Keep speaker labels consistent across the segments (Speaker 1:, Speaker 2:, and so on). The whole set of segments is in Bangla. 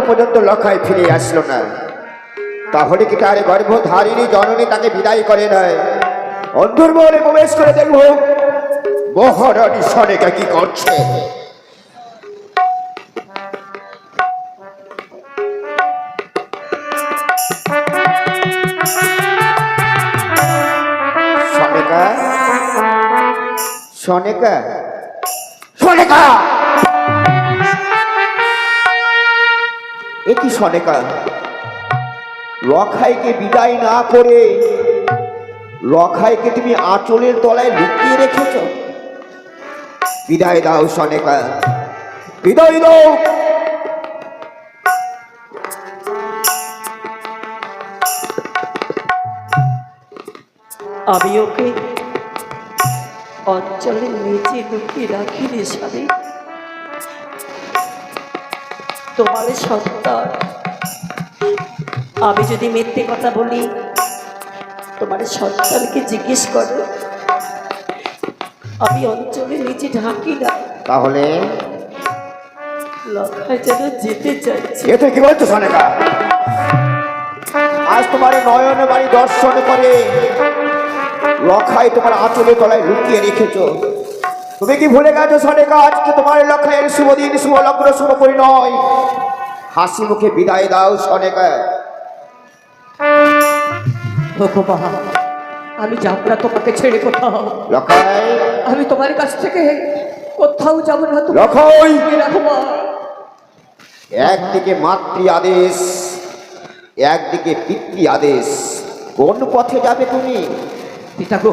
Speaker 1: পর্যন্ত লক্ষায় ফিরে আসলো না। তাহলে কি তার গর্ভধারিণী জননী তাকে বিদায় করে নেয়? অন্তর্মহলে প্রবেশ করে দেখব মহারানী সনেকা কি করছে। সনেকা? সনেকা? সনেকা! এ কি সনেকা রখাইকে বিদায় না করে, রখাইকে তুমি আঁচলের তলায় লুকিয়ে রেখেছ। বিদায় দাও সনেকা বিদায় দাও।
Speaker 2: আমি ওকে অঞ্চলের নিচে লুকিয়ে রাখি রে স্বামী। তোমার সন্তান আমি যদি মিথ্যে কথা বলি তোমার সন্তানকে জিজ্ঞেস করো। আমি অঞ্চলের নিচে ঢাকি না।
Speaker 1: তাহলে?
Speaker 2: লক্ষায় যেন যেতে চাইছি।
Speaker 1: কি বলছো সনেকা? আজ তোমার নয়ন বাড়ি দর্শন করে লখাই তোমার আঁচলের তলায় লুকিয়ে রেখেছ। তুমি কি ভুলে গেছো সনেকা আজকে তোমার লখাইয়ের শুভ দিন শুভ লগ্ন শুভ পরিণয়। হাসি মুখে বিদায় দাও সনেকা।
Speaker 2: ভগবান আমি যাব না তোমাকে ছেড়ে কোথাও।
Speaker 1: লখাই
Speaker 2: আমি তোমার কাছ থেকে কোথাও যাব না তুমি।
Speaker 1: লখাই একদিকে মাতৃ আদেশ একদিকে পিতৃ আদেশ। কোন পথে যাবে তুমি?
Speaker 2: পিতা গো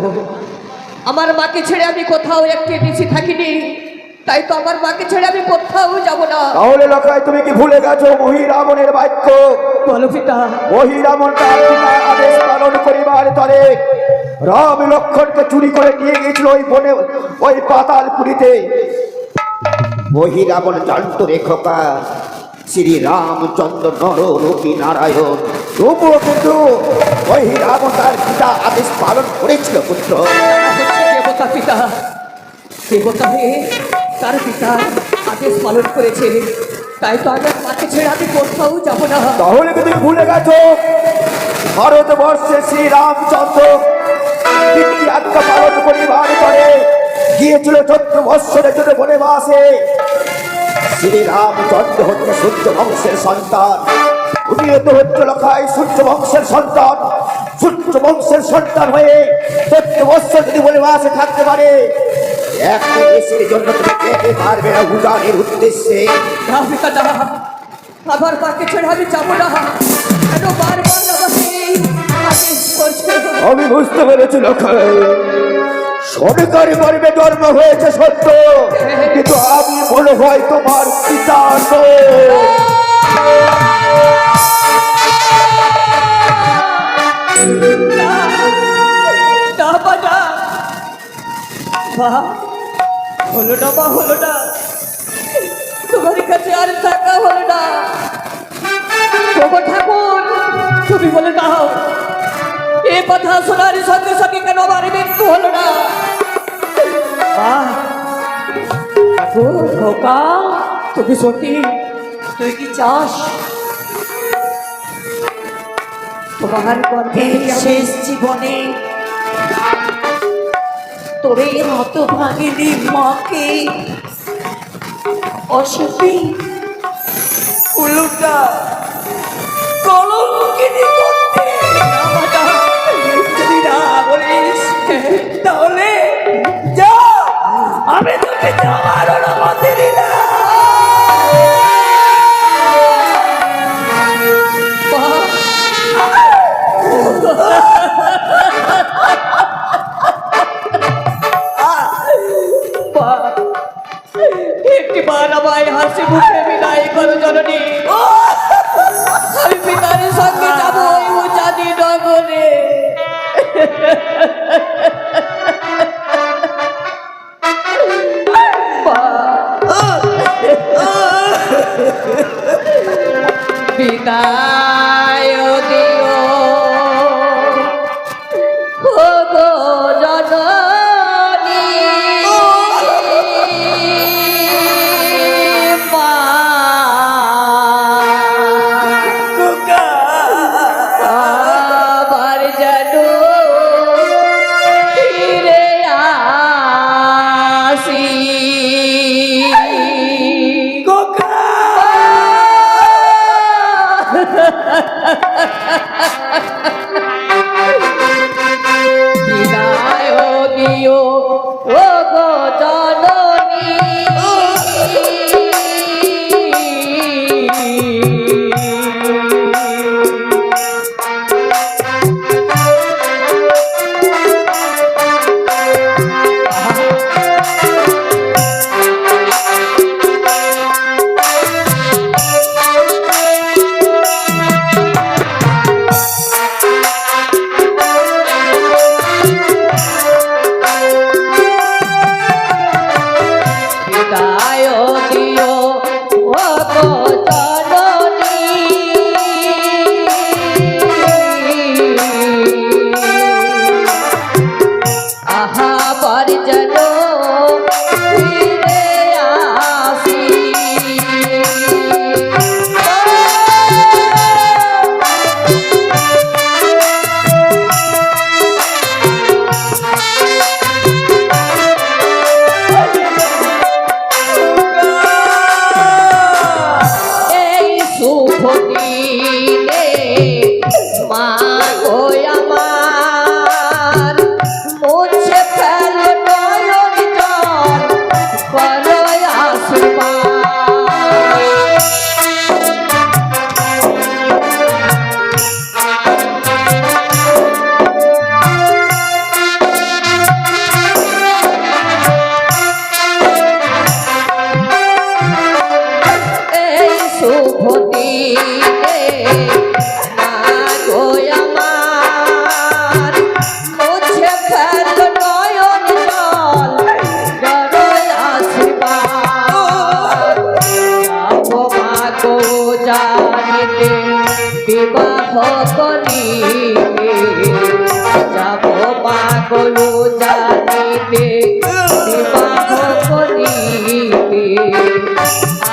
Speaker 2: আমার মাকে ছেড়ে আমি কোথাও একটি বেশি থাকিনি। তাই তো আমার মাকে ছেড়ে আমি কোথাও যাব না।
Speaker 1: তাহলে লখাই তুমি কি ভুলে গেছো মহিরামনের বাক্য?
Speaker 2: বলো পিতা।
Speaker 1: মহিরামন তার পিতার আদেশ পালন করিবার তরে রাম লক্ষণকে চুরি করে নিয়ে গেছিল ওই বনে ওই পাতাল পুরীতে। মহিরামন জানত রেখকা শ্রী রামচন্দ্র নর রূপী নারায়ণ। তবুও কিন্তু মহিরামন তার পিতা আদেশ পালন করেছিল পুত্র।
Speaker 2: পিতা দেবতা হয়ে তার পিতা আদেশ পালন করেছে তাই তো আমার মাকে ছেড়ে আমি কোথাও যাব না।
Speaker 1: তাহলে তুমি ভুলে গেছো? ভারতবর্ষে শ্রী রামচন্দ্র আজ্ঞা পালন করিবার করে গিয়েছিল চোদ্দ বৎসরের জন্য বনবাসে শ্রী রামচন্দ্র হচ্ছে সূর্য বংশের সন্তান। উনিও তো হচ্ছে লখাই সূর্য বংশের সন্তান। সূর্য বংশের সন্তান হয়ে চোদ্দ বৎসর যদি বনবাসে থাকতে পারে একটা দেশের জন্য তুমি যেতে পারবে না উদ্দেশ্যে।
Speaker 2: আমার ছেড়ে আমি যাব না। কেন বারবার আমাকে এই
Speaker 1: আমি বুঝতে পেরেছি সরকারি পরিবে জন্ম হয়েছে সত্য। কিন্তু আমি মনে হয় তোমার পিতা।
Speaker 2: না না বা না হলো না মা হলো না তোমার কাছে আর টাকা হলো না। ঠাকুর, তুমি বলে দাও, এ কথা শোনার সঙ্গে সঙ্গে কেন আমার মৃত্যু হলো না? ঠাকুর, খোকা, তুমি সত্যি তুই কি চাস? তোমার গর্ভে শেষ জীবনে তোরে হত ভাগিনী মাকে। অসুখী উলুটা কলঙ্কিনী করতে। যদি না বলিস আমি তোকে যাওয়ার অনুমতি দিলাম। একটি বার আমায় হাসি মুখে বিদায় করো জননী। আমি পিতার সঙ্গে যাব ওই উচাদি নগরে। বিদায়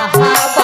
Speaker 2: আহা